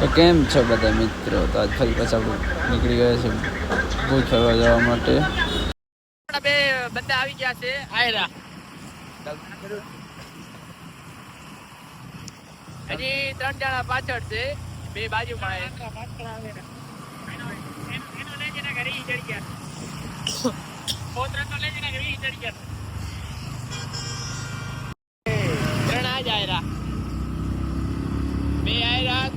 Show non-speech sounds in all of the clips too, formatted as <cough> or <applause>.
તો કેમ છો બધા મિત્રો? તો આજ ફરી પાછા નીકળી ગયા છે ભૂજ ફરવા જવા માટે. બે બંદા આવી ગયા છે આયરા. હજી ત્રણ જણા પાછળ છે બે બાજુમાં <coughs> ત્રણ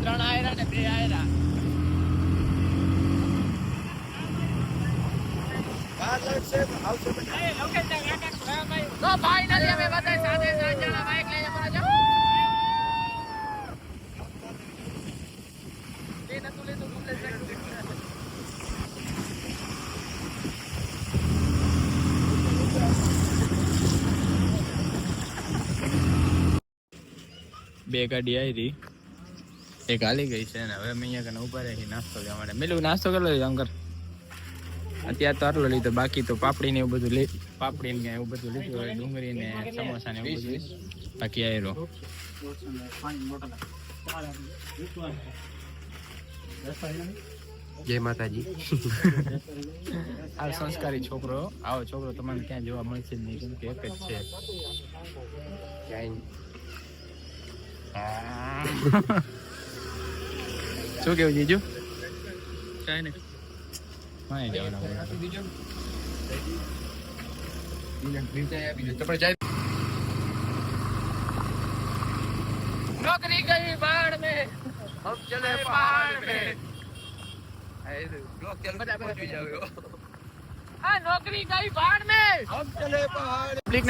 ત્રણ આયરા ને બે આયરા. અમે બધા સાથે જણા લઈને કુંડલે બે ગાડી આવી એક હાલી ગઈ છે ને હવે અમે અહીંયા કને ઊભા રહી નાસ્તો લેવા માટે. મેલું નાસ્તો કરી લેજો અંકર અત્યારે તો આટલો લીધો બાકી તો પાપડી ને એવું બધું લે પાપડી ને એવું બધું લીધું હોય ડુંગળી ને સમોસા ને એવું બધું બાકી આયરો જય માતાજી. આ સંસ્કારી છોકરો આવો છોકરો તમને ક્યાં જોવા મળશે નહીં કેમ કે એક જ છે. શું કેવું જીજુ? કઈ નહીં. નોકરી ગઈ પહાડ મેં. હમ ચલે પહાડ મેં. નોકરી ગઈ પહાડ મેં. હમ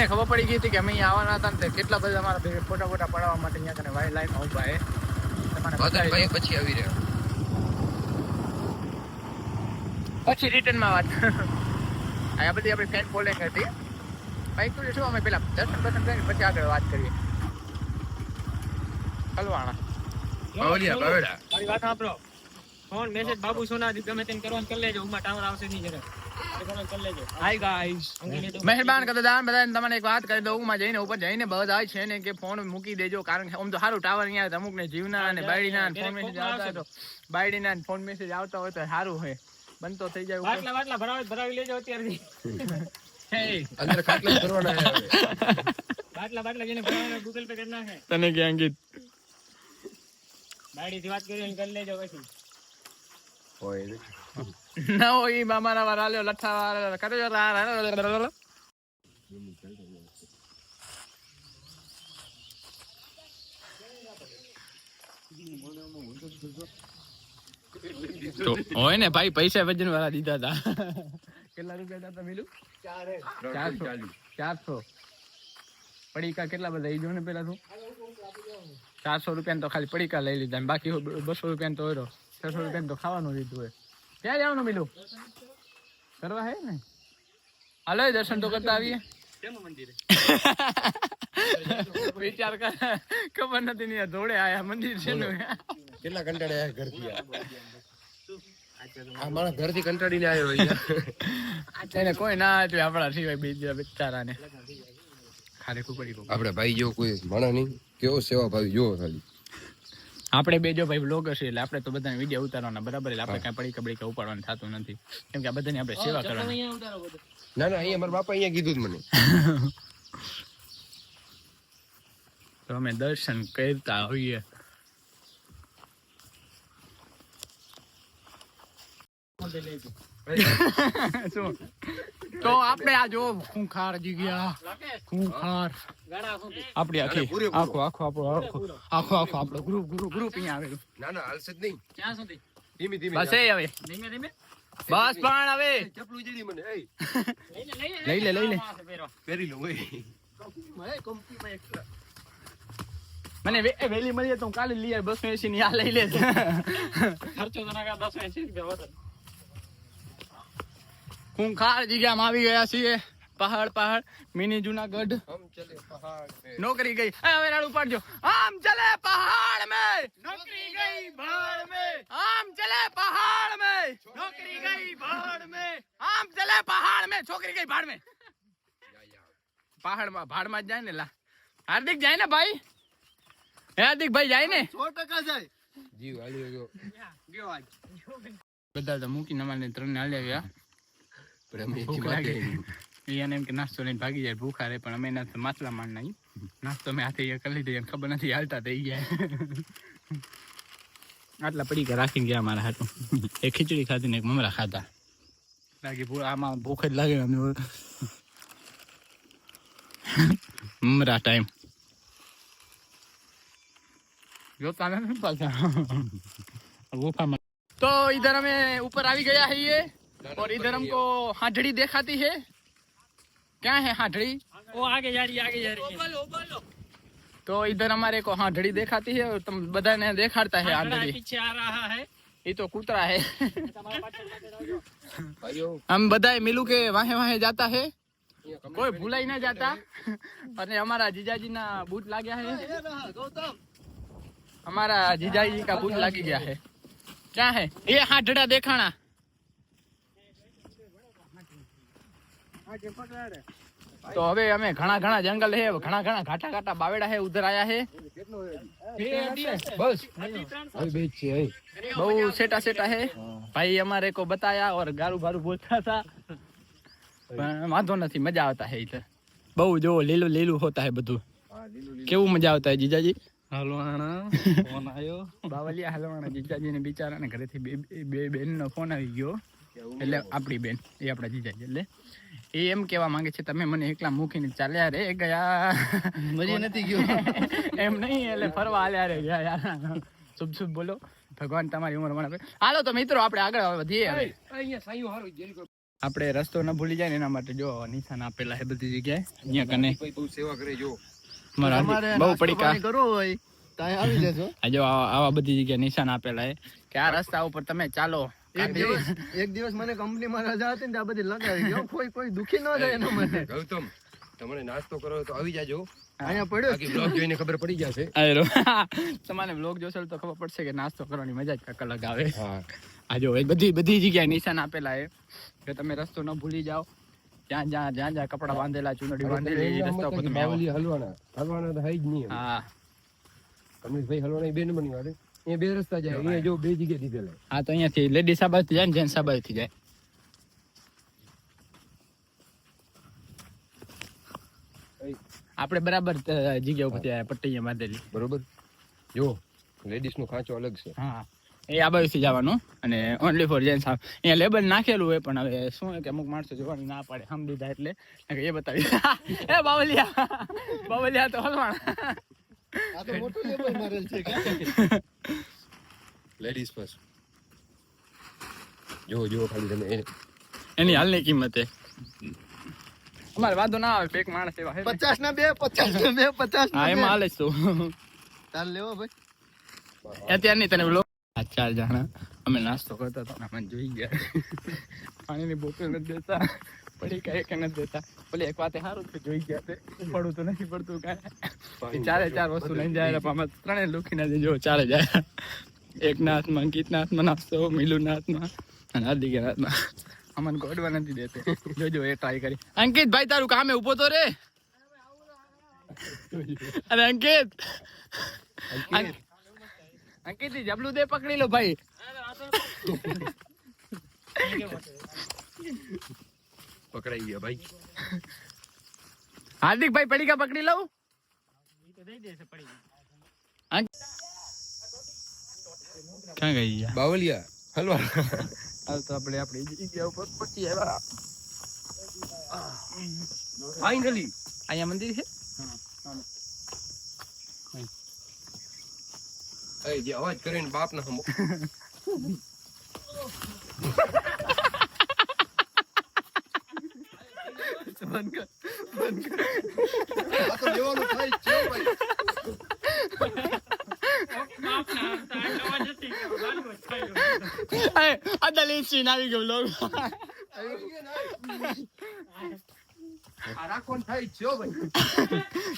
ખબર પડી ગઈ હતી કે અહીંયા આવવાના હતા ને કેટલા બધા અમારા ફોટા ફોટા પડાવવા માટે અહીંયા કને વાઇલ્ડ લાઈફ ઊભા હે. પછી આવી રહ્યો. પછી રિટર્નમાં વાત. <laughs> આ બધી આપણી ફેન ફોલોઈંગ હતી બાઈક તો શું અમે પેલા દર્શન દર્શન કરીને પછી આગળ વાત કરીએ. હલવાણા બાવળિયા બાવળા મારી વાત સાંભળો. ફોન મેસેજ બાબુ સોનાજી ગમે તેને કરવાનું કરી લેજો. ઉમા ટાવર આવશે નહીં જરા મહેરબાન કરતા દાન બધા તમને એક વાત કરી દઉં. માં જઈને ઉપર જઈને બધા છે ને કે ફોન મૂકી દેજો. કારણ કે આમ તો સારું ટાવર અહીંયા અમુક ને જીવના અને બાયડીના ફોન મેસેજ આવતા હોય તો બાયડીના ફોન મેસેજ આવતા હોય તો સારું હોય. બંધ તો થઈ જાય. બાટલા બાટલા ભરાવી ભરાવી લેજો અત્યારથી. અંદર ખાટલા ભરવાના છે બાટલા બાટલા જેને ભરવાના ગૂગલ પે કરી નાખે. તને કે અંકિત બાયડીથી વાત કરી કરી લેજો પછી. હોય ના હોય ઈ મામાના વાળા લ્યો લઠ્ઠા વાળા કરે જો રા રા રા રા રા રા. તો હોય ને ભાઈ પૈસા વજન વાળા દીધા હતા કેટલા રૂપિયા હતા મિલું ચારસો. ચારસો. પડીકા કેટલા બધા? એ જો ને પેલા તું. ચારસો રૂપિયા તો ખાલી પડીકા લઈ લીધા ને બાકી બસો રૂપિયા તો હોય છસો રૂપિયા તો ખાવાનું લીધું હોય. ક્યાં જવાનું મિલું? કરવા હે ને? હાલો એ દર્શન તો કરતા આવીએ. <laughs> વિચાર કર ખબર નથી ને ધોળે આયા મંદિર છે ને. કેટલા કંટાળે આયા ઘરથી આ? આ મારા ઘરથી કંટાળીને આવ્યો અહીંયા એને કોઈ ના હતું આપણા સિવાય બીજા બિચારાને. ખાલી આપણે ભાઈ જો કોઈ માણસ નહીં કેવો સેવા ભાવી જોવો ખાલી. આપણે બે જો ભાઈ બ્લોગર છે એટલે આપણે તો બધાને વીડિયો ઉતારવાના બરાબર? એટલે આપણે કાંઈ પડી કબડી ઉપાડવાનું થતું નથી. કેમ કે આ બધાની આપણે સેવા કરવાની. ના ના અહીંયા મારા બાપા અહીંયા કીધું જ મને. તો અમે દર્શન કરતા હોઈએ. તો આપણે આ જો ખૂંખાર જગ્યા. ખૂંખાર. આપણી આખી આખો આખો આપણો આખો આખો આખો આપણો ગ્રુપ ગ્રુપ ગ્રુપ અહીંયા આવેલું. ના ના હાલશે જ નહીં. ક્યાં સુધી? ધીમે ધીમે બસ એ હવે. ધીમે ધીમે? બસ પણ હવે. ચપલું જડી મને લઈ લે લઈ લે લઈ લે, લઈ લે. આમાં પહેરો. લઉં મને વે- વહેલી મળીએ તો હું કાલે લઈ આવી બસો એસી ની આ લઈ લે. ખર્ચો તો નાખા બસો એસી રૂપિયા વધે. ખૂંખાર જગ્યામાં આવી ગયા છીએ. પહાડ પહાડ. મિની જુનાગઢ. હમ ચલે પહાડ पे. નોકરી ગઈ. હવે રાડ ઉપાડજો. આમ ચલે પહાડ મે. નોકરી ગઈ ભાડ મે. આમ ચલે પહાડ મે. નોકરી ગઈ ભાડ મે. આમ ચલે પહાડ મે. છોકરી ગઈ ભાડ મે. પહાડમાં ભાડમાં જ જાય ને લા. હાર્દિક જાય ને ભાઈ? હે હાર્દિક ભાઈ જાય ને? સો ટકા જાય. જીવ હાલ્યો ગયો બધા તો મૂકીને અમારે ત્રણ હાલ્યા ગયા પણ અમે ભૂખ લાગે એને એમ કે નાસ્તો લઈને ભાગી જાય ભૂખા રહે પણ અમે એના તો માછલા માર નહીં નાસ્તો મેં હાથે એ કરી લીધો એને ખબર નથી હાલતા થઈ ગયા આટલા પડી ગયા રાખીને ગયા મારા હાથું એક ખીચડી ખાધી ને એક મમરા ખાધા લાગી ભૂ- આમાં ભૂખ જ લાગે ને અમને. મમરા ટાઈમ જોતા નથી પાછા ગુફામાં तो इधर हमें ऊपर आ गया है ये और इधर हमको हाथड़ी दिखाती है क्या है हाथड़ी वो आगे जा रही आगे जा रही है तो इधर हमारे को हाथड़ी दिखाती है और तुम बदा ने देखाता है हाथड़ी पीछे आ रहा है ये तो कुतरा है हम बधाई मिलू के वहाँ वहाँ जाता है कोई भूला ही ना जाता और हमारा जीजाजी ना बूट ला गया है हमारा जीजाजी का बूट लग गया है क्या है ये हाथड़ा देखाना તો હવે અમે ઘણા ઘણા જંગલ હે ઘણા ઘણા ઘાટા ઘાટા બાવેડા હે ઉધર આયા હે. બસ. બહુ સેટા સેટા હે. ભાઈ અમારે કો બતાયા ઓર ગારું ભારું બોલતા હતા. પણ વાંધો નથી મજા આવતા હે એટલે બહુ જો લીલું લીલું હોતા હે બધું. કેવું મજા આવતા હે જીજાજી? હલવાણા <laughs> ફોન આવ્યો બાવલિયા હલવાણા જીજાજી ને બિચારા ને ઘરેથી બે બે બેનનો ફોન આવી ગયો. એટલે આપણી બેન એ આપણા જીજાજી એટલે એ એમ કહેવા માંગે છે તમે મને એકલા મૂકીને ચાલ્યા રે ગયા. મજા નથી ગયો. <laughs> એમ નહીં એટલે ફરવા હાલ્યા રે ગયા યાર. શુભ શુભ બોલો. ભગવાન તમારી ઉંમર મને હાલો તો મિત્રો આપણે આગળ વધીએ હવે. અહીંયા સાયું હારું જેલ કરો. આપણે રસ્તો ન ભૂલી જાય ને એના માટે જો નિશાન આપેલા છે બધી જગ્યાએ. અહીંયા કને. બહુ સેવા કરે જો બહુ પડીકા. કરવો હોય ત્યાં આવી જશો આવા બધી જગ્યાએ નિશાન આપેલા છે કે આ રસ્તા ઉપર તમે ચાલો. એક દિવસ એક દિવસ મને કંપનીમાં રજા હતી ને ત્યાં બધી લગાવી. ગયો કોઈ કોઈ દુખી ન જાય એના માટે. ગૌતમ તમને નાસ્તો કરો તો આવી જાજો. અહીંયા પડ્યો બાકી બ્લોગ જોઈને ખબર પડી જશે. આયરો <laughs> તમારે બ્લોગ જોશો તો ખબર પડશે કે નાસ્તો કરવાની મજા જ આવે. હા. આ જો એ બધી બધી જગ્યાએ નિશાન આપેલા એ. કે તમે રસ્તો ન ભૂલી જાઓ. જ્યાં જ્યાં જ્યાં જ્યાં કપડા બાંધેલા ચુનડી બાંધેલી રસ્તા ઉપર તમે હલવાના. હલવાના તો હઈ જ નહીં હા. કમલેશભાઈ હલવાના એ બે નંબરની વાત એ બે રસ્તા જાય અહીંયા જો બે જગ્યાથી દીધેલા હા તો અહીંયાથી લેડી સાબાથી જાય ને જેન્ટ સાબાથી જાય. આપણે બરાબર જગ્યા ઉપર ત્યાં પટ્ટીયા બાંધેલી બરોબર? જો લેડીઝ નો ખાંચો અલગ છે. હા એ આ બાજુથી જવાનું અને ઓનલી ફોર જેન્ટ્સ અહીંયા લેબલ નાખેલું હોય પણ હવે શું કે અમુક માણસો જોવાની ના પાડે. હમ દીધા એટલે એ બતાવી. <laughs> એ બાવલિયા બાવલિયા તો હલવાણ આ તો મોટું લેબલ મારેલ છે લેડીઝ ફર્સ્ટ જો જો ખાલી તમે એની. હાલની કિંમતે અમારે વાંધો ના આવે એક માણસ એવા પચાસ ના બે પચાસ ના બે પચાસ હા ના એમાં હાલે છું ચાલ તાર લેવો ભાઈ. અત્યાર નહીં તને આ ચાર જણા. અમે નાસ્તો કરતા હતા. મને જોઈ ગયા. પાણીની બોટલ નથી દેતા. પડી કઈ કે નથી દેતા બોલે એક વાતે સારું કે જોઈ ગયા તે. પડું તો નથી પડતું કાંઈ. ચારે ચાર વસ્તુ લઈને જાય એટલે આમાં ત્રણેય લુખીને જો ચારે જાય. એક ના હાથમાં અંકિતના હાથમાં નાસ્તો મિલુના હાથમાં અને હાર્દિકના હાથમાં અમને ગોડવા નથી દેતો. જોજો એ ટ્રાય કરી. અંકિત ભાઈ તારું કામે ઊભો તો રે. અરે અંકિત. અંકિત. જબલું દે પકડી લો ભાઈ. પકડાઈ ગયા ભાઈ હાર્દિક ભાઈ પડીકા પકડી લઉં ઈ તો દઈ દેશે પડી ગઈ. ક્યાં ગઈ ગયા બાવલિયા હલવા હાલ તો આપણે આપણી જગ્યા ઉપર પહોંચી આવ્યા ફાઇનલી અહીંયા મંદિર છે એ જે અવાજ કરે ને બાપ ના હમો આ તો લેવાનું થાય જ છે ભાઈ બાપ ના આવતા, આટલો અવાજ નથી કર્યો, ગાંડો જ થયો. આ દલીલ સીન આવી ગયો લોગ આ રાખવાનું થાય જ છે હો ભાઈ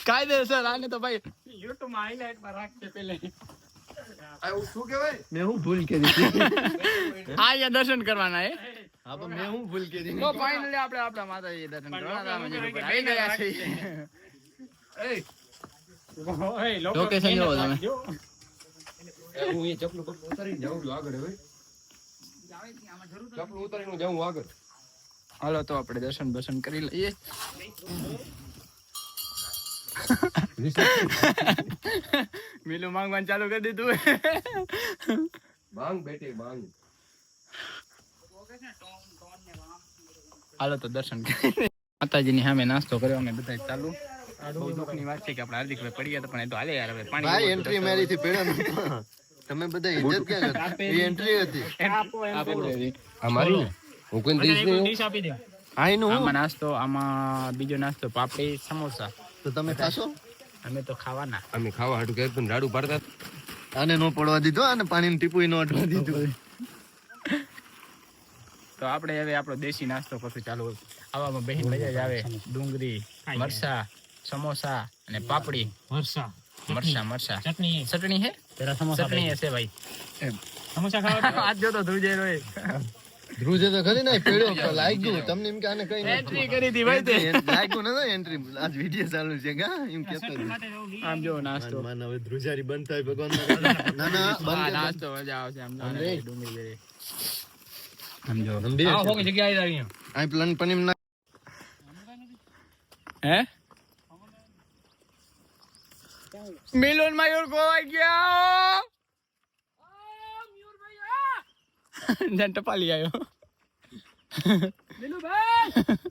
કાયદેસર આને તો ભાઈ YouTube માં highlight માં રાખજે પેલે. આ એવું શું કહેવાય મેં હું ભૂલ કરી આ અહીંયા દર્શન કરવાના હે હા પણ મેં હું ભૂલ કરી? તો ફાઇનલી આપણે આપણા માતાજી દર્શન ઉપર આવી ગયા છીએ. એ. ઓય, લોકો Location મહેનત જોવો તમે. હું એ ચપલું બપલું ઉતારીને જાઉં છું આગળ હવે. ચપલું ઉતારીને હું જાઉં આગળ. હાલો તો આપણે દર્શન બસન કરી લઈએ. <laughs> મીલું માંગવાનું ચાલુ કરી દીધું. માંગ બેટી માંગ હાલો તો દર્શન કરી. માતાજીની સામે નાસ્તો કર્યો અમે બધા ચાલુ. બહુ દુઃખની વાત છે કે આપણે હાર્દિકભાઈ પડી ગયા પણ એ તો હાલે યાર હવે પાણી ભાઈ એન્ટ્રી મારી થી પડ્યો તમે બધા ઇજ્જત ક્યાં એ એન્ટ્રી હતી. અમારી હું કોઈ દઈશ નહીં ડીશ આપી દે. હા એનું આમાં નાસ્તો આમાં બીજો નાસ્તો પાપડી સમોસા. તો તમે ખાશો? અમે તો ખાવાના. અમે ખાવા હાટું કહેતું પણ રાડું પાડતા. આને નો પડવા દીધો અને પાણીની ટીપુ નો અટવા દીધું. <laughs> તો આપણે હવે આપણો દેશી નાસ્તો પછી ચાલુ આવામાં બહેન મજા જ આવે. ડુંગળી મરસા સમોસા અને પાપડી. મરસા મરસા મરસા. ચટણી. ચટણી હે? તેરા સમોસા ચટણી હશે ભાઈ. સમોસા ખાવા <laughs> આજ જો તો ધ્રુજે રોય. ધ્રુજે તો ખરી ને પેડો તો લાગ્યું. તમને એમ કે આને કઈ એન્ટ્રી કરી દી ભાઈ તે. લાગ્યું નતો એન્ટ્રી આજ વીડિયો ચાલુ છે ગા એમ કેતો આમ જો નાસ્તો. માન હવે ધ્રુજારી બંધ થાય ભગવાન ના ના. નાસ્તો મજા આવશે આમ ડુંગળી બેરી. આમ જો આમ બે આ છે. હોકી જગ્યાએ આવી આ પ્લાન પણ એમ ના હે મિલન મયુર ગોવાઈ ગયા જન ટપાલી આવ્યો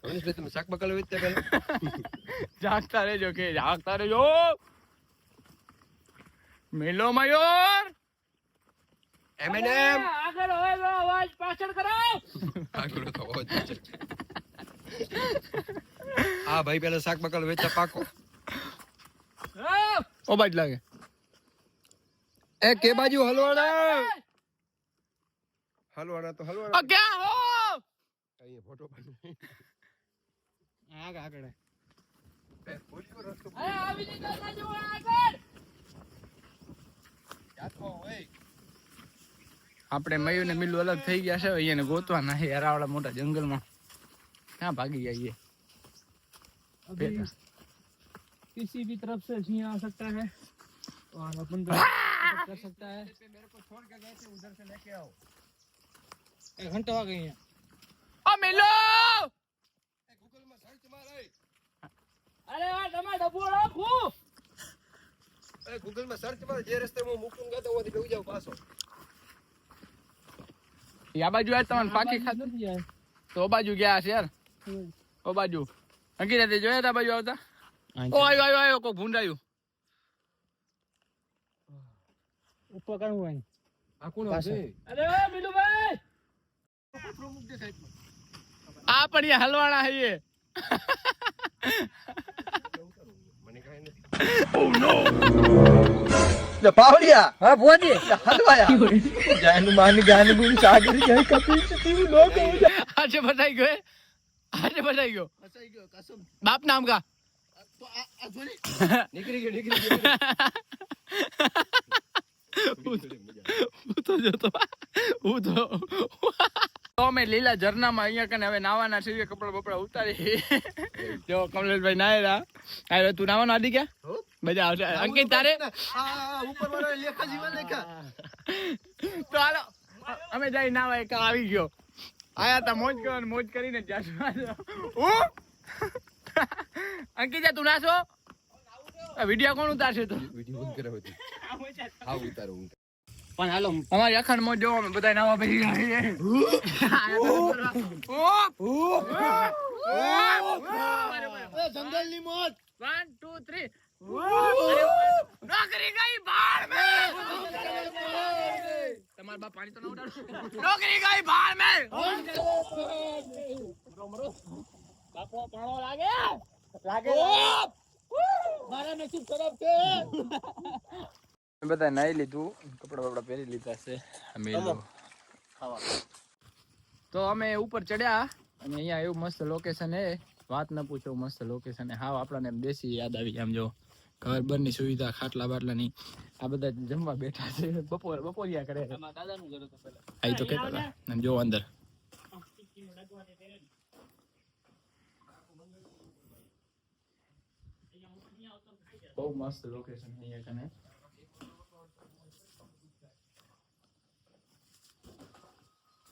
મનીષભાઈ તમે શાક બકાલો વેચતા પેલા જાગતા રહેજો કે જાગતા રહેજો મિલો મયુર એમએનએમ આગળ હોય અવાજ પાછળ કરાવ. આગળ તો અવાજ. આ ભાઈ પેલા શાક બકલ વેચતા પાકો. ઓ બાજ લાગે. એ કે બાજુ હલવાડા? હલવાડા તો હલવાડા. ક્યાં હો? અહીં ફોટો પાડી. આગળ. આગળ. આપણે મયુર ને મિલું અલગ થઈ ગયા છે અહીંયા ગોતવાના છે યારાવાળા મોટા જંગલમાં ક્યાં ભાગી ગયા अभी किसी भी तरफ से सिंह आ सकता है और अपन को कर सकता है एक घंटा हो गई है ઓ મિલો अरे यार टमा डब्बू रखू એ ગૂગલ માં સર્ચ માર જે રસ્તે હું મૂકું ગયા તો ઓથી બેહી જાવ પાછો યા બાજુ યાર તમને પાકી ખાધું તો બાજુ ગયા છે યાર. ઓ બાજુ. અંકિતા તે જોયા તા બાજુ આવતા? ઓ આયો આયો આયો કો ભૂંડાયું. ઉપર કાણું હોય આ કોણ હશે અરે મિલુભાઈ આ પણ યે હલવાણા હે યે Oh no! ને પાવડિયા હા બોજી હલવાયા જાન માન ગાન ગુણ સાગર જય કપિલ તીવ લોક આજે બતાઈ ગયો આજે બતાઈ ગયો બતાઈ ગયો કસમ બાપ નામ કા નીકળી ગયો નીકળી ગયો હું તો જોતો હું તો અમે લીલા ઝરનામાં અહીંયા કને હવે નાવાના છીએ કપડા બપડા ઉતારી. જો કમલેશભાઈ નાયરા. અરે તું નાવાનો આદી ક્યાં? મજા આવશે. અંકિત તારે? ઉપર વાળો લેખા જીવન લેખા તો હાલો અમે જઈ નાવા એક આવી ગયો. આયા તા મોજ કરવાનું મોજ કરીને જાશું. હું અંકિતા તું નાશો. વિડિયો કોણ ઉતારશે તો? વિડિયો બંધ કરાવો હા ઉતારો હું પણ હાલો અમારી અખંડ મોજ જોવો અમે બધા નાવા ભાઈ રહ્યા જંગલની મોજ. વન ટુ થ્રી નોકરી ગઈ ભાડ મે તમાર બાપ પાણી તો ન ઉડાડો. નોકરી ગઈ ભાડ મે બાપો પાણો લાગે લાગે મારા નસીબ ખરાબ છે. બધા નાઈ લીધું. કપડા બપડા પહેરી લીધા છે. અમે તો અમે ઉપર ચડ્યા અને અહીંયા એવું મસ્ત લોકેશન હે વાત ન પૂછો મસ્ત લોકેશન હાવ આપણને એમ દેશી યાદ આવી આમ જો. ઘર બરની સુવિધા ખાટલા બાટલાની. આ બધા જમવા બેઠા છે. બપોર બપોરિયા કરે દાદાનું ઘર તો પેલા આઈ તો કેતા જો અંદર. બહુ મસ્ત લોકેશન અહીંયા કને.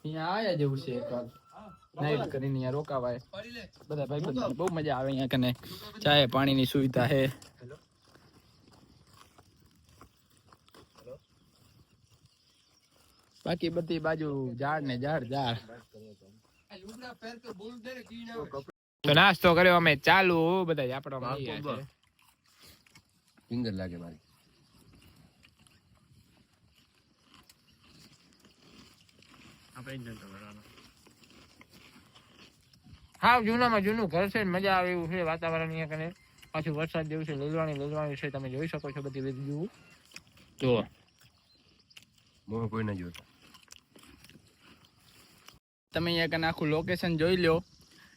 અહીંયા આયા જેવું છે એકવાર નાઈટ કરીને અહીંયા રોકાવાય. બધા ભાઈ બહુ મજા આવે અહીંયા કને. ચાય પાણીની સુવિધા છે બાકી બધી બાજુ ઝાડ ને ઝાડ ઝાડ. તો નાસ્તો કર્યો અમે ચાલુ. બધા આપણા ફિંગર લાગે મારી હા જૂનામાં જૂનું ઘર છે મજા આવે એવું છે વાતાવરણ અહીંયા કને. પાછું વરસાદ જેવું છે લીલવાણી લીલવાણી છે તમે જોઈ શકો છો બધી બધું તો મોં કોઈ ના જોતું તમે અહીંયા કને આખું લોકેશન જોઈ લો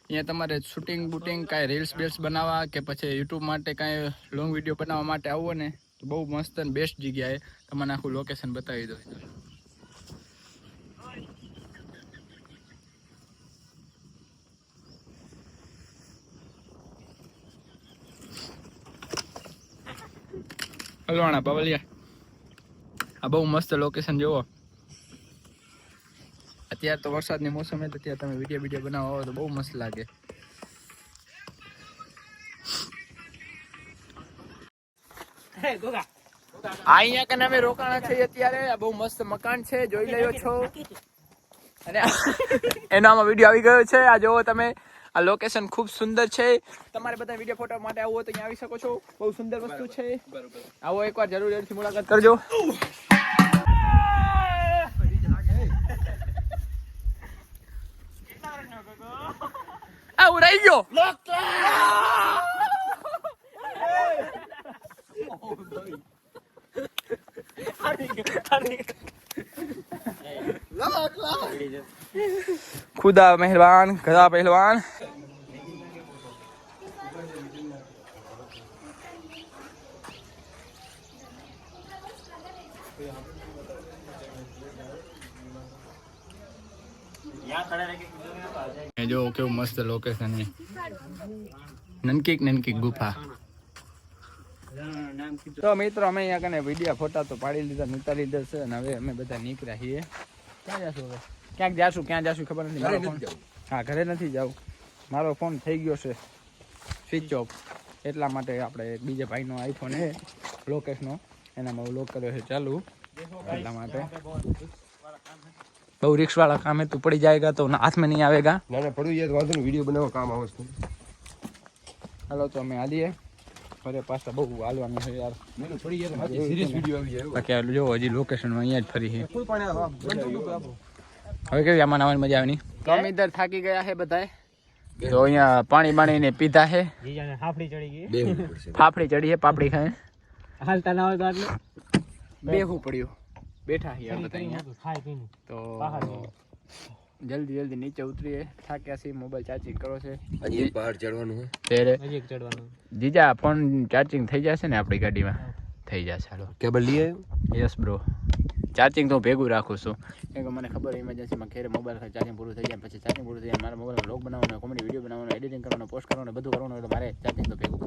અહીંયા તમારે શૂટિંગ બુટિંગ કાંઈ રીલ્સ બીલ્સ બનાવવા કે પછી યુટ્યુબ માટે કાંઈ લોંગ વીડિયો બનાવવા માટે આવો ને, તો બહુ મસ્ત અને બેસ્ટ જગ્યાએ તમને આખું લોકેશન બતાવી દો હલવાણા બાવલિયા. આ બહુ મસ્ત લોકેશન જોવો. અત્યારે તો વરસાદની મોસમ તો ત્યાં તમે વીડિયો વીડિયો બનાવો આવો તો બહુ મસ્ત લાગે. આ અહીંયા કને અમે રોકાણા છીએ અત્યારે આ બહુ મસ્ત મકાન છે જોઈ રહ્યો છો. અને એનો આમાં વીડિયો આવી ગયો છે આ જોવો તમે. આ લોકેશન ખૂબ સુંદર છે. તમારે બધા વીડિયો ફોટો માટે આવવો હોય તો અહીંયા આવી શકો છો. બહુ સુંદર વસ્તુ છે. આવો એકવાર જરૂર મુલાકાત કરજો. થઈ ગયો ખુદા મહેરબાન ખુદા પહેલવાન અહીંયા કેવું મસ્ત લોકેશન છે નનકીક નનકીક ગુફા. તો મિત્રો અમે અહીંયા કને વિડીયા ફોટા તો પાડી લીધા ઉતારી લીધા છે અને હવે અમે બધા નીકળ્યા છીએ. ક્યાં જશું હવે? ક્યાંક જાશું ક્યાં જાશું ખબર નથી. મારો ફોન હા ઘરે નથી જાવ. મારો ફોન થઈ ગયો છે. સ્વિચ ઓફ એટલા માટે આપણે બીજા ભાઈનો આઈફોન એ લોકેશનો એનામાં લોક કર્યો છે ચાલુ. એટલા માટે. बहु रिक्स वाला काम है तू पड़ी जाएगा तो हाथ में नहीं आएगा वीडियो बनाओ काम आवे तो हेलो तो मैं आ लिए बताए पानी पानी पीता है फाफड़ी चढ़ी है पापड़ी खाए हालता ना बेहू पड़ियो બેઠા છીએ બધા અહીંયા. તો જલ્દી જલ્દી નીચે ઉતરીએ. થાક્યા છીએ મોબાઈલ ચાર્જિંગ કરો છે. હજી બહાર ચડવાનું છે. ત્યારે નજીક ચડવાનું. જીજા ફોન ચાર્જિંગ થઈ જશે ને આપણી ગાડીમાં? થઈ જશે હાલો. કેબલ લઈ આવ્યો? યસ બ્રો ચાર્જિંગ તો ભેગું રાખું છું. કેમ કે મને ખબર ઇમરજન્સીમાં ઘેરે મોબાઈલ ચાર્જિંગ પૂરું થઈ જાય પછી ચાર્જિંગ પૂરું થઈ જાય મારા મોબાઈલમાં લોગ બનાવવાનો કોમેડી વીડિયો બનાવવાનો એડિટિંગ કરવાનો પોસ્ટ કરવાનો બધું કરવાનું એટલે મારે ચાર્જિંગ તો ભેગું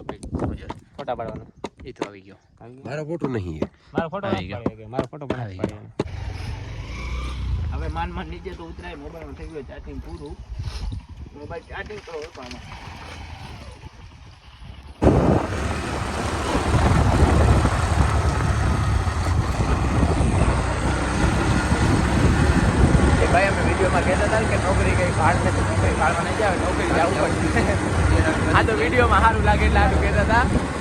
ફોટા પાડવાનો. એ તો આવી ગયો. મારો ફોટો નહીં હે. મારો ફોટો આવી ગયો. મારો ફોટો બનાવી હવે માન માન નીચે તો ઉતરાય મોબાઈલમાં થઈ ગયો ચાર્જિંગ પૂરું. મોબાઈલ ચાર્જિંગ કરો એ ભાઈ અમે વિડીયોમાં કહેતા હતા કે નોકરી કઈ ભાડ નથી નોકરી ફાળવા નહીં આવે નોકરી જવું પડશે. <laughs> આ તો વિડીયોમાં સારું લાગે એટલે સારું કહેતા હતા.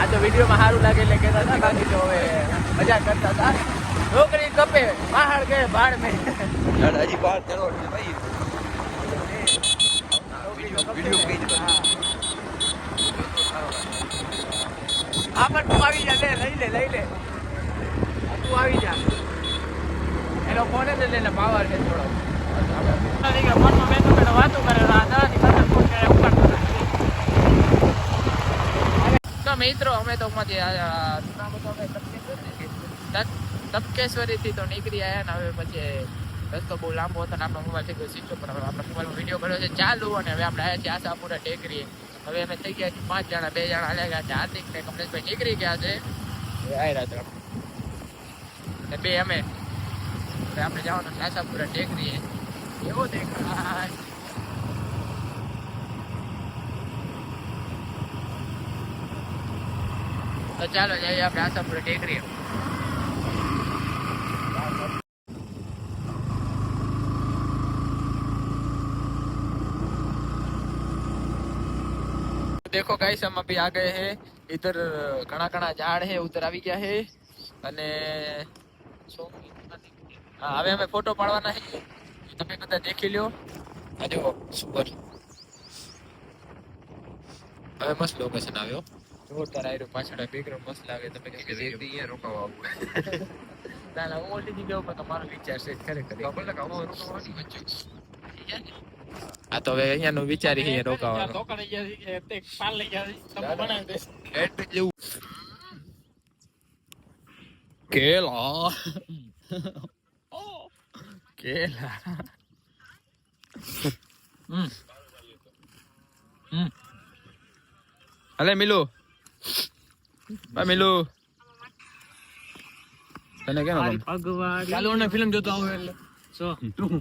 આ તો વિડીયોમાં સારું લાગે એટલે કહેતા હતા બાકી તો હવે મજા કરતા હતા. નોકરી કપે પહાડ ગયે ભાડ મેં. હજી પહાડ ચડવાનું છે ભાઈ. હા આ પણ તું આવી જા લે લઈ લે લઈ લે. તું આવી જા. એનો ફોન જ લઈને પાવર છે થોડો. ફોનમાં બેઠો બેઠો વાતો કરે દાદાની પાસે ફોન કરે ઉપાડતો તો મિત્રો, અમે તો તપકેશ્વરીથી તો નીકળી આવ્યા ને હવે પછી રસ્તો બહુ લાંબો હતો ને આપણો મોબાઈલ થઈ ગયો સ્વિચ પર હવે આપણે મોબાઈલમાં વીડિયો કર્યો છે, ચાલુ અને હવે આપણે આવ્યા છીએ આશાપુરા ટેકરીએ હવે અમે થઈ ગયા છીએ પાંચ જણા, બે જણા હાલ્યા ગયા છે, હાર્દિક ને કમલેશભાઈ નીકળી ગયા છે. એ આયરા ને બે અમે. આપણે જવાનું આશાપુરા ટેકરીએ. એવો દેખાય? તો ચાલો જઈએ આપણે આશાપુરા ટેકરીએ देखो गाइस हम अभी आ गए हैं इधर घना घना झाड़ है उधर આવી ગયા है અને હા હવે અમે ફોટો પાડવાના છે તમે બધા દેખી લ્યો આ જો સુપર હવે મસ્ત લોકેશન આવ્યો જોરદાર આવ્યો પાછળ બેકગ્રાઉન્ડ મસ્ત લાગે તમે કઈ કીધું અહીંયા રોકાવા આવું ના ના હું ઓલરેડી ગયો પણ તમારો વિચાર છે ખરેખર આ તો હવે અહીંયાનું વિચારી અહીંયા રોકાવાનું ધોકા લઈ ગયા છે, તે પાલ લઈ ગયા છે, તમે બનાવી દેશો. એટલું જેવું કેલા કેલા હમ હમ અલે મિલુ બાય મેલુ તને કેનો ભગવાન ચાલો ને ફિલ્મ જોતો આવો એટલે સો તું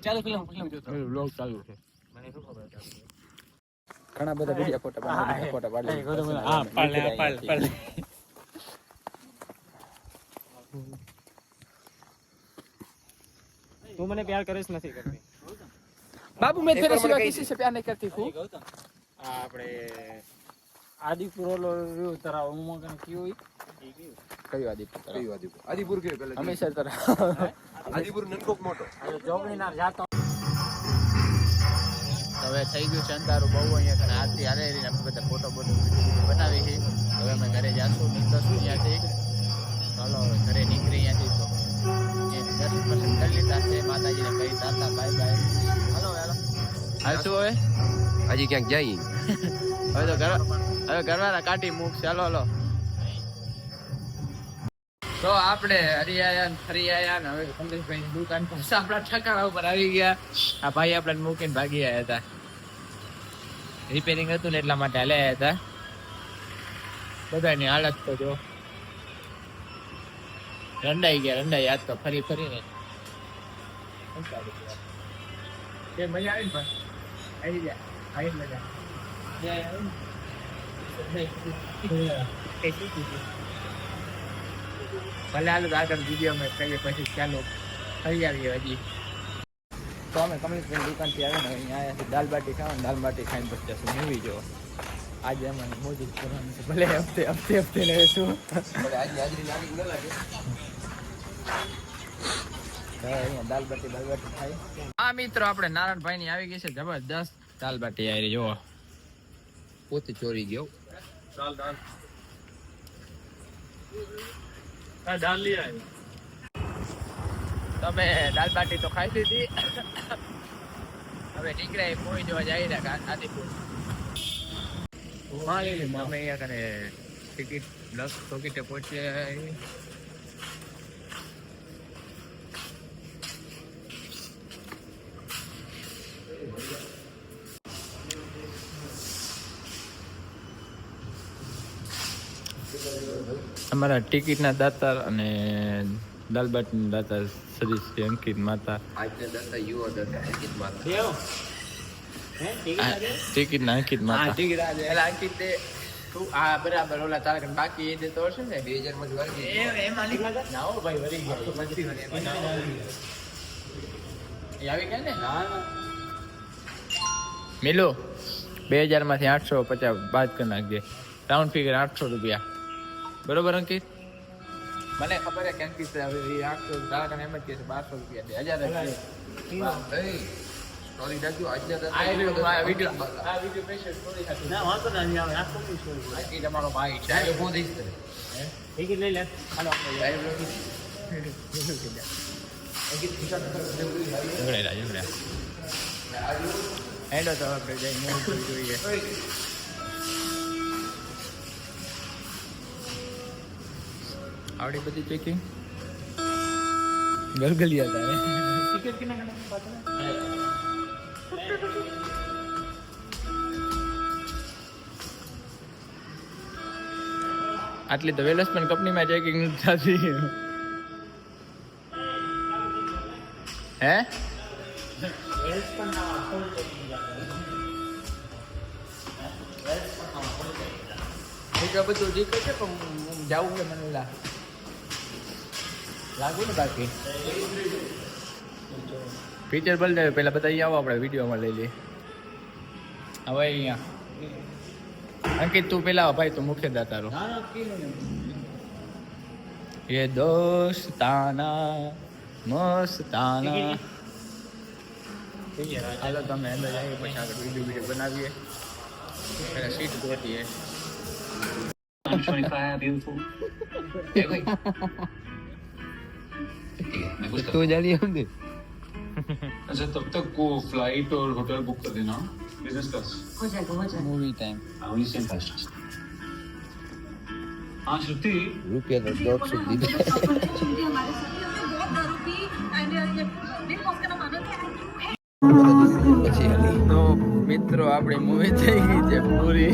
ચાલો ફિલ્મ ફિલ્મ જોતો વ્લોગ ચાલુ છે મને શું ખબર ઘણા બધા વિડિયા ફોટા પાડી ફોટા પાડી હા પાડ પાડ પાડ તું મને પ્યાર કરે નથી કરતી બાબુ મેં તેરે સિવાય કિસી પ્યાર નહીં કરતી હું આપણે આદિપુર ઓલો રહ્યો તારા હું મને કયો કયું? આદિત્ય કયું આદિપુર? આદિપુર કયો પેલા હંમેશા તારા. આદિપુર નનકોક મોટો. આ જોગણીનાર જાતો. હવે થઈ ગયું છે અંધારું બહુ અહીંયા ઘણા આરતી હારે અમે બધા ફોટો બોટો બનાવી છે. હવે અમે ઘરે જાશું નીકળશું ત્યાંથી. ચાલો હવે ઘરે નીકળી ત્યાંથી તો. દર્શન દર્શન કરી લીધા છે. માતાજીને કહી દાતા બાય બાય. હાલો હાલો. હાલશું હવે? હજી ક્યાંક જઈ હવે તો ઘર હવે ઘરવાળા કાઢી મૂક ચાલો હાલો તો આપણે આયા ફરી આયા હવે સંદેશભાઈ દુકાન પાસે આપણા ઠકાણા ઉપર આવી ગયા. આ ભાઈ આપણે મૂકીને ભાગી આવ્યા હતા. રિપેરિંગ હતું ને એટલા માટે હાલે આવ્યા હતા. બધાની હાલત તો જો રંડાઈ ગયા, રંડાઈ. આજ તો ફરી, ફરીને મજા આવી ને આવી જાય આવી મજા. ભલે હાલો આગળ વિડીયોમાં કહીએ પછી ચાલો ફરી આવીએ હજી. તો અમે કમલેશભાઈ દુકાનથી આવ્યા ને અહીંયા આવ્યા છે દાલ બાટી ખાવા દાલ બાટી ખાઈને પછી જશું મૂવી જો આજે અમારે મોજ કરવાની છે. ભલે હપ્તે હપ્તે દાલ બાટી દાલ બાટી ખાઈ. આ મિત્રો આપણે નારાયણભાઈ ની આવી ગઈ છે. જબરદસ્ત દાલ બાટી આવી જો પોતે ચોરી ગયો. આ દાલ લઈ આવ્યો. તમે દાલ બાટી તો ખાઈ લીધી. હવે નીકળ્યા મૂવી જોવા જઈ રહ્યા આદિપુર અમે અહીંયા કને ટિકિટ દસ ટિકિટે પહોંચ્યા અમારા ટિકિટના દાતાર અને દાલબાટના દાતાર શ્રી શ્રી અંકિત માતા. ટિકિટ? ટિકિટના અંકિત માતા. અંકિત તું આ બરાબર ઓલા તારા બાકી એ દેતો હશે ને બે હજારમાં જ વાળી એ એમાં નીકળા ના હો ભાઈ વરી ગયા. તો વરી એમાં ના હોય. એ આવી ગયા ને? મિલો બે હજારમાંથી આઠસો પચાસ બાદ કરી નાખજે. રાઉન્ડ ફિગર આઠસો રૂપિયા. બરોબર અંકિત? મને ખબર છે કે અંકિત હવે એ આઠસો તારા કને એમ જ કહે છે બારસો રૂપિયા દે હજાર. સ્ટોરી રાખજો આજના તમારો ભાઈ છે ફોન દઈશ ટિકિટ લઈ લે. હાલો આપણે હેડો તો આપણે જઈ જોઈએ આવડી બધી ચેકિંગ ગલગલિયા ટિકિટ કિના પાછળ? આટલી તો વેલસમેન કંપનીમાં ચેકિંગ નથી થતી. હે? બધું ઠીક છે પણ જવું છે મને લા લાગુ ને બાકી? ફીચર બદલે પહેલાં બધા અહીંયા આવો આપણે વિડીયોમાં લઈ લઈએ. હવે અહીંયા. અંકિત તું પેલા ભાઈ તું મુખ્ય દાતારો એ દોસ્તાના મસ્તાના ચાલો તમે અંદર જઈએ પછી આગળ વીડિયો વીડિયો બનાવીએ. પહેલાં સીટ ગોતીએ 25 beautiful. તું જલ્દી સમજે अच्छा तब तक वो फ्लाइट और होटल बुक कर देना बिजनेस क्लास મૂવી ટાઈમ वहीं से फर्स्ट हाँ श्रुति રૂપિયા તો દોઢસો દીધા પછી હાલી તો મિત્રો આપણી મૂવી થઈ ગઈ છે પૂરી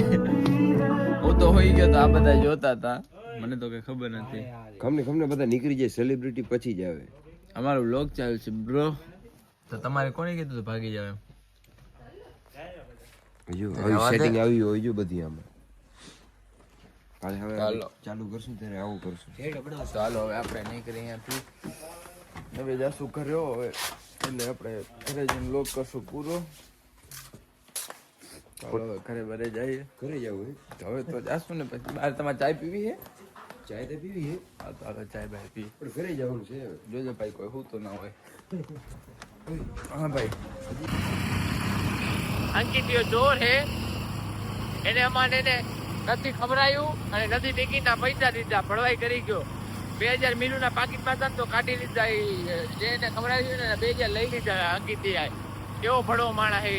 હું તો હોઈ ગયો તો આ બધા જોતા હતા મને તો કઈ ખબર નથી. ખમને ખમને બધા નીકળી જાય સેલિબ્રિટી પછી જ આવે. અમારો વ્લોગ ચાલુ છે બ્રો તો તમારે કોને કીધું ભાગી જાવ એમ? હજુ આવી સેટિંગ આવી હોય જો બધી આમાં. કાલે હવે ચાલુ. કરશું ત્યારે આવું કરશું. ચાલો હવે આપણે નીકળી અહીંયાથી. હવે જાશું કર્યો હવે એટલે આપણે ઘરે જઈને લોક કરશું પૂરો. ઘરે ભરે જઈએ. ઘરે જવું હવે તો જાશું ને પછી. બહાર તમારે ચાય પીવી છે? ચાય તો પીવી આ તો આગળ ચાય ભાઈ પી. પણ ઘરે જવાનું છે જોજો ભાઈ કોઈ હું તો ના હોય. હા ભાઈ. અંકિતિયો ચોર હે. એને અમારે એને નથી ખબરાયું અને નથી ટિકિટના પૈસા દીધા ભળવાઈ કરી ગયો. બે હજાર મિલુના પાકીટમાં હતા ને તો કાઢી લીધા. જે એને ખબરાયું ને બે હજાર લઈ લીધા અંકિતિયા કેવો ભળવો માણા હે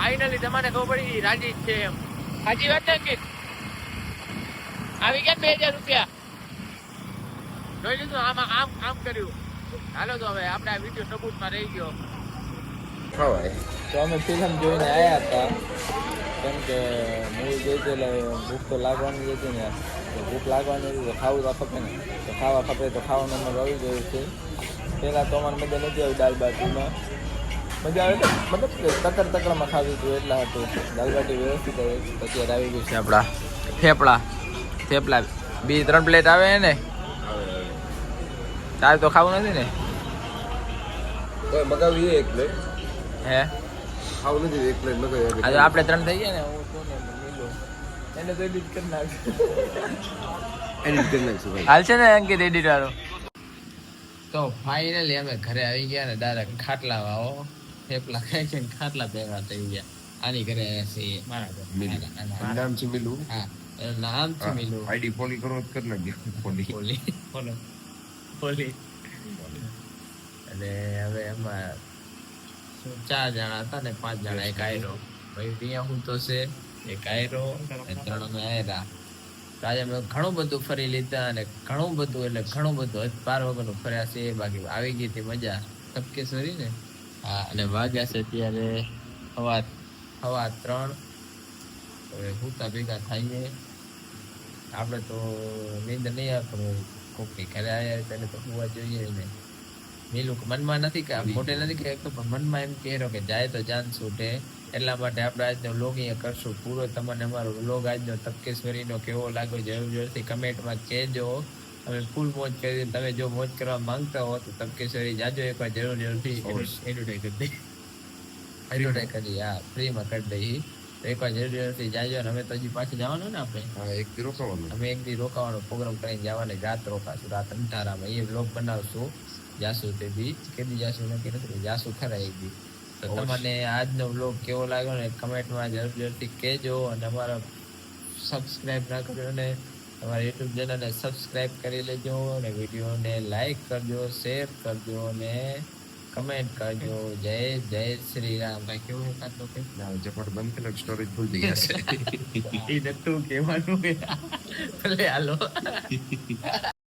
ફાઇનલી તમારે ખબર પડી રાજી જ છે એમ. સાચી વાત છે કે આવી ગયા બે હજાર રૂપિયા? જોઈ લીધું આમાં આમ આમ કર્યું. હાલો તો હવે આપણે આ વીડિયો સબૂતમાં રહી ગયો. તો અમે ફિલ્મ જોઈને આવ્યા હતા. કેમ કે મૂવી જોઈ તો એટલે ભૂખ તો લાગવાની હતી ને ભૂખ લાગવાની હતી તો ખાવું તો ખપે ને. તો ખાવા ખપે તો ખાવાનું અમારે આવી ગયું છે. પહેલાં તો અમારે મજા નથી આવી દાલ બાટીમાં. મજા આવે તો મતલબ કે તકર તકડામાં ખાધું હતું એટલા હતું. દાલ બાટી વ્યવસ્થિત આવી આવી ગયું છે. આપણા થેપલા થેપલા. બી ત્રણ પ્લેટ આવે ને તારે તો ખાવું નથી ને? મગાવી એક પ્લેટ. હે? ખાવું નથી એક પ્લેટ મગાવી આજે આપણે ત્રણ થઈ ગયા ને હું છું ને એને તો એડિટ કરી નાખ એડિટ કરી નાખશું હાલ છે ને અંકિત એડિટ વાળો? તો ફાઇનલી અમે ઘરે આવી ગયા ને દાદા ખાટલા વાવો. થેપલા ખાઈ છે ખાટલા ભેગા થઈ ગયા. આની ઘરે છીએ મારા નામ છે મિલુ? હા. નામ છે મિલુ. આઈડી પોલી કરો કર નાખજો. પોલી બોલો પોલી અને હવે એમાં શું ચાર જણા હતા ને પાંચ જણા. એક આયરો. ભાઈ ત્યાં હું તો છે. એક આયરો અને ત્રણ અમે આયરા. આજે અમે ઘણું બધું ફરી લીધા અને ઘણું બધું એટલે ઘણું બધું પાર વગરનું ફર્યા છે. બાકી આવી ગઈ હતી મજા. તપકેશ્વરી ને? અને વાગ્યા છે ત્યારે હવા હવા ત્રણ. હવે હુતા ભેગા થઈએ. આપણે તો નીંદર નહીં આવે પણ કોકની ઘરે આવ્યા તેને તો હોવા જોઈએ ને નીલું મનમાં નથી કે મોટે નથી કે તો મનમાં એમ કહેરો કે જાય તો જાન છૂટે. એટલા માટે આપણે આજનો લોગ અહીંયા કરશું. પૂરો તમને અમારો લોગ આજનો તપકેશ્વરીનો કેવો લાગ્યો જરૂર જરૂરથી કમેન્ટમાં કહેજો. અમે ફૂલ મોજ કરી તમે જો મોજ કરવા માંગતા હો તો તપકેશ્વરી જાજો એકવાર જરૂર જરૂરથી એડવર્ટાઈઝ કરી દઈ એડવર્ટાઈઝ કરી હા ફ્રીમાં કરી દઈ તો એકવાર જરૂર જરૂરથી જાજો અને અમે તો હજી પાછું જવાનું ને આપણે. હા એક દી રોકાવાનું. અમે એક દી રોકાવાનો પ્રોગ્રામ કરીને જવાને રાત રોકાશું રાત અંધારામાં. એ બ્લોગ બનાવશું જાસુ તે દી કે દી જાસુ નક્કી નથી જાસુ ખરા એક દી તો તમને આજનો બ્લોગ કેવો લાગ્યો ને કમેન્ટમાં જરૂર જરૂરથી કહેજો અને અમારા સબસ્ક્રાઇબ ના કર્યો ને અમારા યુટ્યુબ ચેનલને સબસ્ક્રાઈબ કરી લેજો અને વિડીયોને લાઈક કરજો શેર કરજો અને કમેન્ટ કરજો. જય જય શ્રી રામ. ભાઈ કેવું કાતો કે ના ઝપટ બંધ કરી સ્ટોરેજ ફૂલ થઈ જશે એ નતું કેવાનું ભલે હાલો.